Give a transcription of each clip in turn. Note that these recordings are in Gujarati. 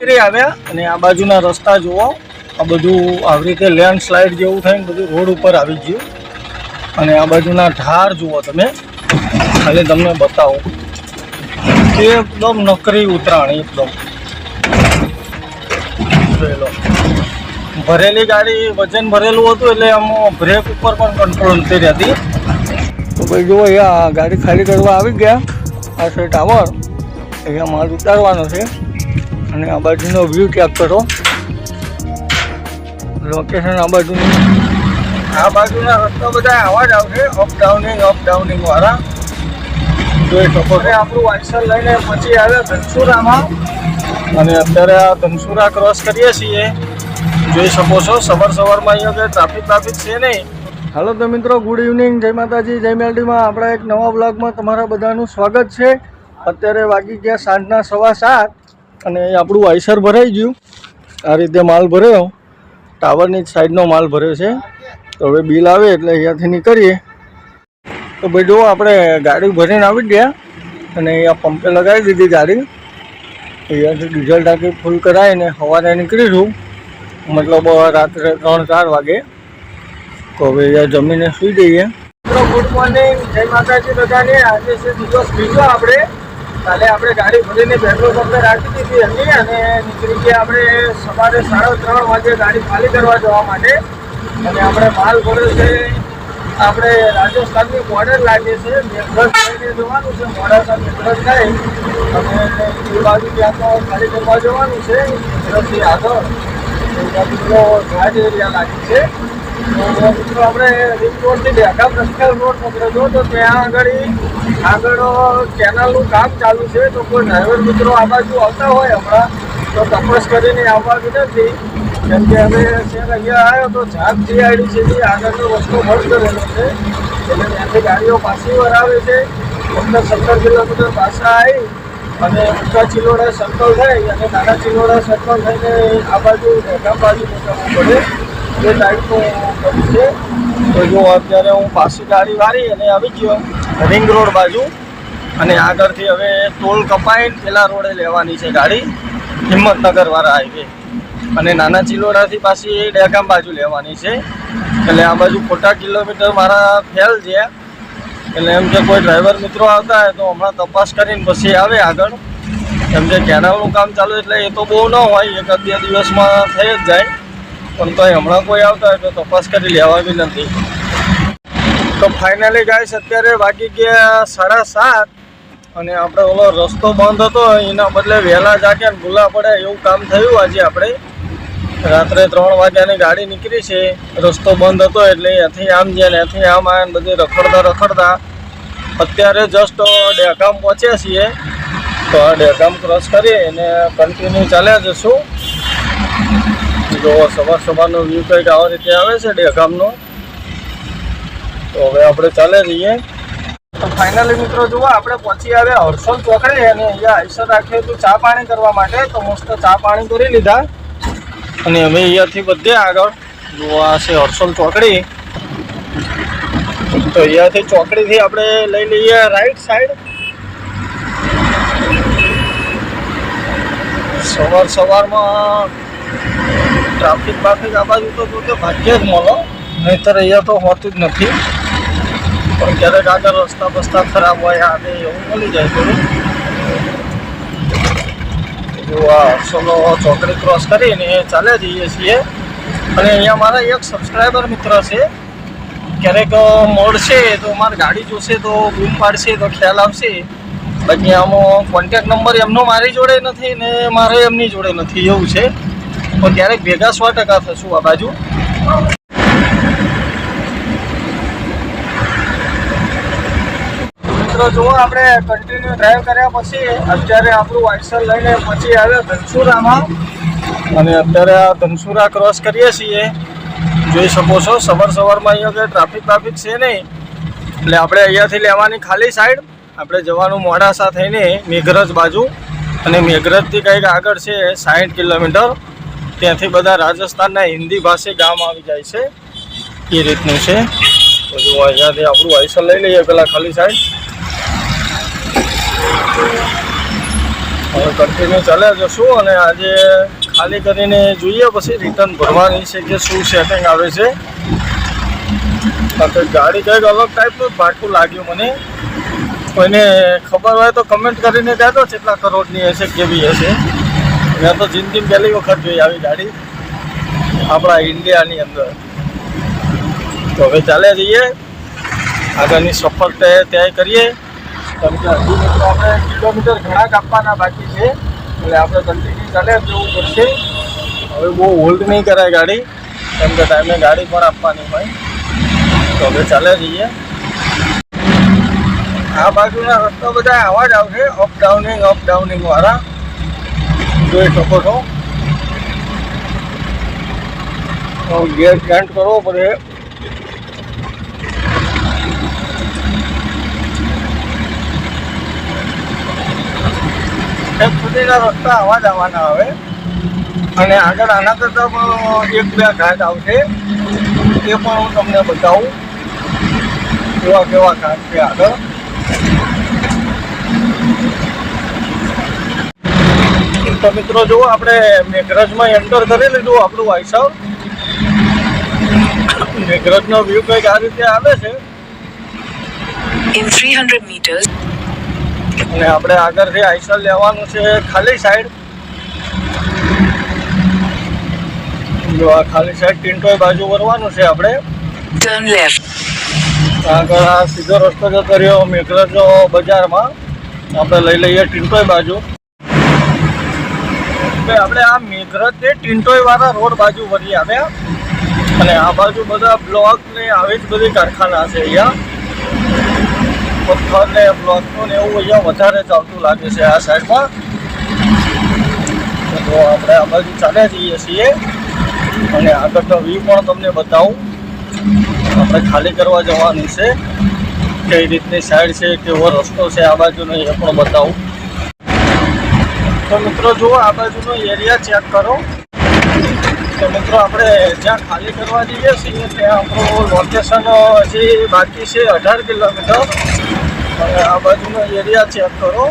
આવ્યા અને આ બાજુના રસ્તા જુઓ આ બધું આવી રીતે લેન્ડ સ્લાઇડ જેવું થઈને બધું રોડ ઉપર આવી ગયું. અને આ બાજુના ઢાર જુઓ તમે. ખાલી તમને બતાવું. એકદમ નકરી ઉતરાણ, એકદમ. ભરેલી ગાડી, વજન ભરેલું હતું એટલે આમ બ્રેક ઉપર પણ કંટ્રોલ નથી રહેતી. તો ભાઈ જુઓ, અહીંયા ગાડી ખાલી કરવા આવી ગયા. આ છે ટાવર. અહીંયા માલ ઉતારવાનો છે. અને આ બાજુનો વ્યૂ ચેક કરો. લોકેશન આ બાજુનું. આ બાજુના રસ્તા બધા આવા જ આવશે અપ ડાઉનિંગ અપ ડાઉનિંગ વાળા. જોઈ શકો છો આપણું વાંચન લઈને પછી આવે ધનસુરામાં. અને અત્યારે આ ધનસુરા ક્રોસ કરીએ છીએ. જોઈ શકો છો સવાર સવારમાં અહીંયા કંઈ ટ્રાફિક ટ્રાફિક છે નહીં. હાલો તો મિત્રો ગુડ ઇવનિંગ જય માતાજી, જય મેલડીમાં. આપણા એક નવા બ્લોગમાં તમારા બધાનું સ્વાગત છે. અત્યારે વાગી ગયા સાંજના સવા સાત. અને આપણું આઈસર ભરાઈ ગયું. આ રીતે માલ ભર્યો. ટાવરની સાઈડનો માલ ભર્યો છે. તો હવે બિલ આવે એટલે અહીંયાથી નીકળીએ. તો ભાઈ જુઓ, આપણે ગાડી ભરીને આવી ગયા. અને અહીંયા પંપે લગાવી દીધી ગાડી. અહીંયાથી ડીઝલ ટાંકી ફૂલ કરાવીને સવારે નીકળીશું. મતલબ રાત્રે ત્રણ ચાર વાગે. તો હવે અહીંયા જમીને સુઈ જઈએ. ગુડ મોર્નિંગ જય માતાજી બધાને. આજે છે દિવસ બીજો આપણે. કાલે આપણે ગાડી ભરીને પેટ્રોલ પંપે રાખી દીધી હતી અને નીકળી ગયા આપણે સવારે સાડા ત્રણ વાગે ગાડી ખાલી કરવા જવા માટે. અને આપણે માલ ભર્યો છે. આપણે રાજસ્થાનની બોર્ડર લાગે છે. મેઘરજ થઈને જવાનું છે. મોડાસા મેઘરજ થાય. અને એ બાજુ ત્યાં તો ખાલી કરવા જવાનું છે. મેઘરજથી આગળ. મિત્રો એરિયા લાગે છે. તો મિત્રો આપણે રિંગ રોડથી ડેકામ રસ્તા રોડ પકડ્યો તો ત્યાં આગળ આગળ કેનાલનું કામ ચાલુ છે તો કોઈ ડ્રાઈવર મિત્રો આ બાજુ આવતા હોય હમણાં તો તપાસ કરીને આવવા વિનંતી કેમ કે અમે શહેર અહીંયા આવ્યો તો જાગ જી આવી છે જે આગળનો રસ્તો બંધ કરેલો છે એટલે ત્યાંથી ગાડીઓ પાછી વરાવે છે પંદર સત્તર કિલોમીટર પાછા આવી અને ઊંચા ચિલોડા સર્કલ થાય અને નાના ચિલોડા સર્કલ થઈને આ બાજુ ડેકામ બાજુ નીકળવું પડે એ ટાઈપનું કર્યું છે. તો જો અત્યારે હું પાછી ગાડી વાળી અને આવી ગયો રિંગ રોડ બાજુ. અને આગળથી હવે ટોલ કપાઈને પેલા રોડે લેવાની છે ગાડી, હિંમતનગર વાળા હાઈવે અને નાના ચિલોડાથી પાછી ડેગામ બાજુ લેવાની છે. એટલે આ બાજુ ખોટા કિલોમીટર મારા ફેલ છે. એટલે એમ કે કોઈ ડ્રાઈવર મિત્રો આવતા હોય તો હમણાં તપાસ કરીને પછી આવે આગળ. કેમ કે કેનાલનું કામ ચાલુ એટલે એ તો બહુ ન હોય, એક બે દિવસમાં થઈ જ જાય. પણ તો હમણાં કોઈ આવતા હોય તો તપાસ કરી લેવા બી નથી તો ફાઇનલી ગાઈસ અત્યારે વાગી ગયા સાડા સાત અને આપણે ઓલો રસ્તો બંધ હતો, એના બદલે વહેલા જાગે ભૂલા પડે એવું કામ થયું આજે આપણે. રાત્રે ત્રણ વાગ્યાની ગાડી નીકળી છે. રસ્તો બંધ હતો એટલે અહીંયાથી આમ જ્યાં ત્યાંથી આમ આવે બધી રખડતા રખડતા અત્યારે જસ્ટ ડેકામ પહોંચ્યા છીએ. તો આ ડેકામ ક્રોસ કરીએ અને કન્ટિન્યુ ચાલ્યા જશું. જો સવાર સવારનો વ્યૂ કંઈક આવા રીતે આવે છે ડેકામનો. તો હવે આપણે ચાલે જઈએ. તો ફાઇનલી મિત્રો જુઓ, આપણે પહોંચી આવ્યા હર્ષલ ચોકડે અને અહીંયા આઈસર રાખ્યું હતું ચા પાણી કરવા માટે. તો મસ્ત ચા પાણી કરી લીધા. અને અમે અહીંયાથી બધે આગળ જોવા છે હર્ષલ ચોકડી. તો અહીંયાથી ચોકડીથી આપણે લઈ લઈએ રાઈટ સાઈડ સવાર સવારમાં ટ્રાફિક બાફિક આ બાજુ તો જોકે ભાગ્યે જ મળો. નહીંતર અહીંયા તો હોતું જ નથી. પણ ક્યારેક આગળ રસ્તા બસ્તા ખરાબ હોય, આ એવું મળી જાય થોડું. સોલો ચોકડી ક્રોસ કરીને ચાલે જઈએ છીએ. અને અહીંયા મારા એક સબસ્ક્રાઈબર મિત્ર છે. ક્યારેક મળશે તો મારી ગાડી જોશે તો બૂમ પાડશે તો ખ્યાલ આવશે. બાકી આમાં કોન્ટેક નંબર એમનો મારી જોડે નથી ને મારે એમની જોડે નથી, એવું છે. પણ ક્યારેક ભેગા સો ટકા થશું આ બાજુ. મિત્રો જુઓ, આપણે કન્ટિન્યુ ડ્રાઈવ કર્યા પછી અત્યારે આપણું વાઇસર લઈને પછી આવ્યા ધનસુરામાં. અને અત્યારે આ ધનસુરા ક્રોસ કરીએ છીએ. જોઈ શકો છો, સવાર સવારમાં અહીંયા કંઈ ટ્રાફિક ટ્રાફિક છે નહીં. એટલે આપણે અહીંયાથી લેવાની ખાલી સાઈડ આપણે જવાનું મોડાસા થઈને મેઘરજ બાજુ. અને મેઘરજથી કંઈક આગળ છે સાઠ કિલોમીટર. ત્યાંથી બધા રાજસ્થાનના હિન્દી ભાષી ગામ આવી જાય છે. એ રીતનું છે. તો જો અહીંયાથી આપણું આઈસર લઈ લઈએ પેલા ખાલી સાઈડ કન્ટિન્યુ ચાલ્યા જશું અને આજે ખાલી કરીને જોઈએ, પછી રિટર્ન ભરવાની છે કે શું સેટિંગ આવે છે. કારણ ગાડી કંઈક અલગ ટાઈપનું ભાટું લાગ્યું મને. કોઈને ખબર હોય તો કમેન્ટ કરીને કહેતો કેટલા કરોડની હશે કેવી હશે. મેં તો જિંદગી પહેલી વખત જોઈ આવી ગાડી. આપણા ઇન્ડિયાની અંદર. તો હવે ચાલ્યા જઈએ. આગળની સફર તે કરીએ. કેમ કે હજુ મિત્રો આપણે કિલોમીટર ઘણા કાપવાના બાકી છે. એટલે આપણે કન્ટિન્યુ ચાલે, જવું પડશે. હવે બહુ હોલ્ડ નહીં કરાય ગાડી. કેમ કે ટાઈમે ગાડી પણ આપવાની હોય. તો હવે ચાલે જઈએ. આ બાજુના રસ્તા બધા આવા જ આવશે. અપ ડાઉનિંગ અપ ડાઉનિંગ વાળા. જોઈ શકો છો. તો ગેર ચેન્જ કરવો પડે. એક સુધીના રસ્તા આવા આવવાના આવે અને આગળ આના કરતાં પણ એક બે ઘાટ આવશે. એ પણ હું તમને બતાવું. કેવા કેવા ઘાટ છે આગળ. તો મિત્રો જુઓ આપણે મેઘરજમાં એન્ટર કરી લીધું આપણું વાયસાવ મેઘરજનો વ્યૂ કંઈક આ રીતે આવે છે. In 300 meters, અને આપણે આગળથી આઈસર લેવાનું છે ખાલી સાઈડ જો આ ખાલી સાઈડ ટિન્ટોય બાજુ વરવાનું છે આપણે. આગળ આ સીધો રસ્તો જતો રહ્યો મેઘરજો બજારમાં. આપણે લઈ લઈએ ટિન્ટોય બાજુ. આપણે આ મેઘરજ ને ટિન્ટોય વાળા રોડ બાજુ વરી આવ્યા. અને આ બાજુ બધા બ્લોક ને આવી જ બધી કારખાના છે અહીંયા. પથ્થર ને બ્લોકનું ને એવું અહીંયા વધારે ચાલતું લાગે છે આ સાઈડમાં. તો આપણે આ બાજુ ચાલે જઈએ છીએ. અને આગળનો વ્યૂ પણ તમને બતાવું. આપણે ખાલી કરવા જવાનું છે. કઈ રીતની સાઈડ છે, કેવો રસ્તો છે, આ બાજુનો એ પણ બતાવું. તો મિત્રો જુઓ, આ બાજુનો એરિયા ચેક કરો. તો મિત્રો આપણે જ્યાં ખાલી કરવા જઈએ છીએ, ત્યાં આપણું લોકેશન હજી બાકી છે અઢાર કિલોમીટર. અને આ બાજુનો એરિયા ચેક કરો.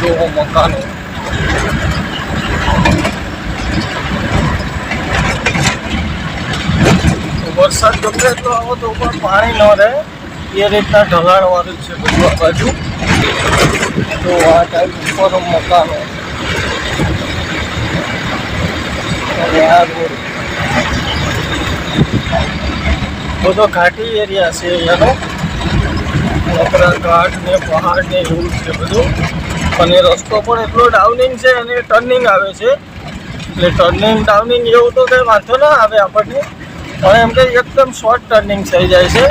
જોવો મકાનો. વરસાદ ગમે એટલો આવો તો પણ પાણી ન રહે. એ રીતના ઢગાણવાળું છે બધું આ બાજુ. તો આ ટાઈપ ઉપર મકાનો. અને આ રોડ. બધો ઘાટી એરિયા છે અહીંયાનો નકરા ને પહાડ ને એવું છે બધું. અને રસ્તો પણ એટલો ડાઉનિંગ છે અને ટર્નિંગ આવે છે. એટલે ટર્નિંગ ડાઉનિંગ એવું તો કંઈ વાંધો ના આવે આપણને. પણ એમ કે એકદમ શોર્ટ ટર્નિંગ થઈ જાય છે.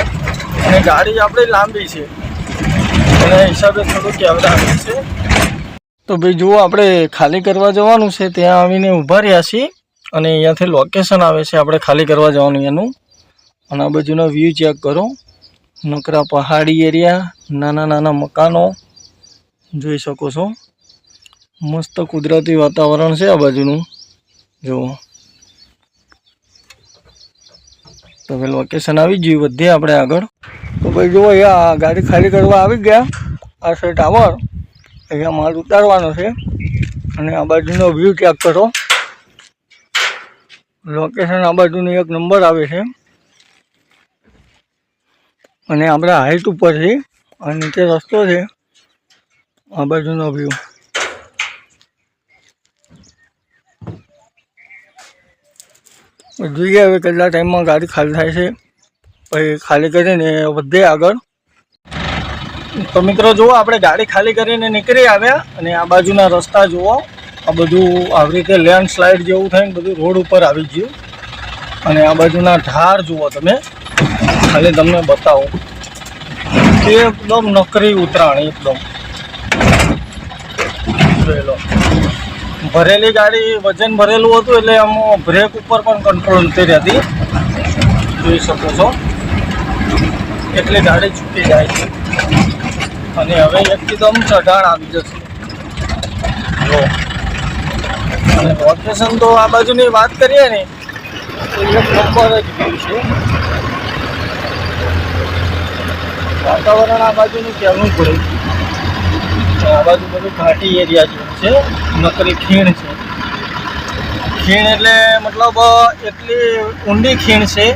અને ગાડી આપણી લાંબી છે. એના હિસાબે થોડું કેવડાવે છે. તો ભાઈ જુઓ, આપણે ખાલી કરવા જવાનું છે. ત્યાં આવીને ઊભા રહ્યા છીએ. અને અહીંયાથી લોકેશન આવે છે. આપણે ખાલી કરવા જવાનું એનું. અને આ બાજુનો વ્યૂ ચેક કરો. નકરા પહાડી એરિયા, નાના નાના મકાનો જોઈ શકો છો. મસ્ત કુદરતી વાતાવરણ છે આ બાજુનું. જુઓ તો હવે લોકેશન આવી ગયું વધીએ આપણે આગળ. તો ભાઈ જુઓ અહીંયા ગાડી ખાલી કરવા આવી ગયા. આ છે ટાવર. અહીંયા માલ ઉતારવાનો છે. અને આ બાજુનો વ્યૂ ચેક કરો. લોકેશન આ બાજુનો એક નંબર આવે છે. અને આપણે હાઈટ ઉપર છે અને નીચે રસ્તો છે. આ બાજુનો વ્યૂ જોઈએ હવે કેટલા ટાઈમમાં ગાડી ખાલી થાય છે. પછી ખાલી કરીને વધે આગળ. તો મિત્રો જુઓ, આપણે ગાડી ખાલી કરીને નીકળી આવ્યા અને આ બાજુના રસ્તા જુઓ. આ બધું આવી રીતે લેન્ડ સ્લાઇડ જેવું થઈને બધું રોડ ઉપર આવી ગયું. અને આ બાજુના ઢાર જુઓ તમે. ખાલી તમને બતાવું. એકદમ નકરી ઉતરાણ, એકદમ. ભરેલી ગાડી, વજન ભરેલું હતું એટલે આમ બ્રેક ઉપર પણ કંટ્રોલ નથી રહેતી. જોઈ શકો છો. એટલે ગાડી છૂટી જાય છે. અને હવે એકદમ ચઢાણ આવી જશે. જો. અને લોકેશન તો આ બાજુની વાત કરીએ ને, તો એક નંબર જ છે. વાતાવરણ આ બાજુનું કહેવું પડે. આ બાજુ બધું ઘાટી એરિયા જેવું છે, નકરી ખીણ છે. ખીણ એટલે મતલબ એટલી ઊંડી ખીણ છે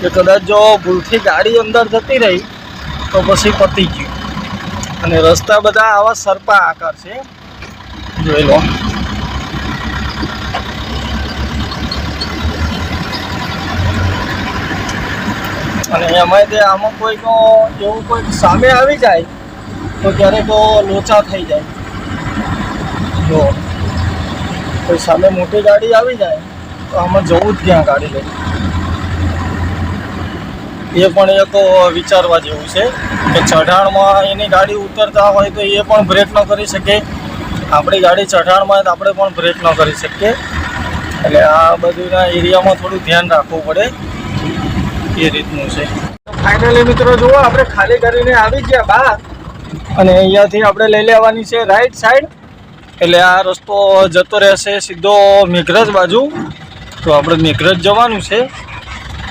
કે કદાચ જો ભૂલથી ગાડી અંદર જતી રહી, તો પછી પતી ગયું. અને રસ્તા બધા આવા સરપા આકાર છે. જોઈ લો. અને એમાં તે આમાં કોઈક એવું કોઈક સામે આવી જાય, તો ત્યારે તો લોચા થઈ જાય. જો, કોઈ સામે મોટી ગાડી આવી જાય, તો આમાં જવું જ ક્યાં ગાડી લઈ? એ પણ એક વિચારવા જેવું છે કે ચઢાણમાં એની ગાડી ઉતરતા હોય તો એ પણ બ્રેક ન કરી શકે. આપણી ગાડી ચઢાણમાં તો આપણે પણ બ્રેક ન કરી શકીએ. એટલે આ બધુંના એરિયામાં થોડું ધ્યાન રાખવું પડે. એ રીતનું છે. ફાઇનલી મિત્રો, જુઓ, આપણે ખાલી કરીને આવી ગયા બહાર. અને અહીંયાથી આપણે લઈ લેવાની છે રાઈટ સાઈડ એટલે આ રસ્તો જતો રહેશે સીધો મેઘરજ બાજુ. તો આપણે મેઘરજ જવાનું છે.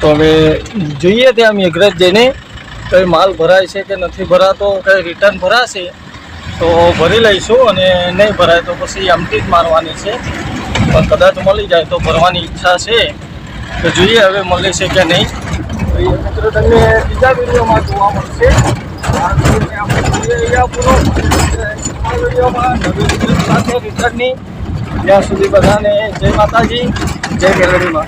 તો હવે જોઈએ ત્યાં મેઘરજ જઈને. કંઈ માલ ભરાય છે કે નથી ભરાતો, કંઈ રિટર્ન ભરાશે, તો ભરી લઈશું. અને નહીં ભરાય તો પછી આમથી જ મારવાની છે. પણ કદાચ મળી જાય તો ભરવાની ઈચ્છા છે. તો જોઈએ હવે મળે છે કે નહીં. તો મિત્રો તમને બીજા વિડીયોમાં જોવા મળશે. જોઈએ વિડીયોમાં નવી ત્યાં સુધી બધાને જય માતાજી, જય મેલડીમાં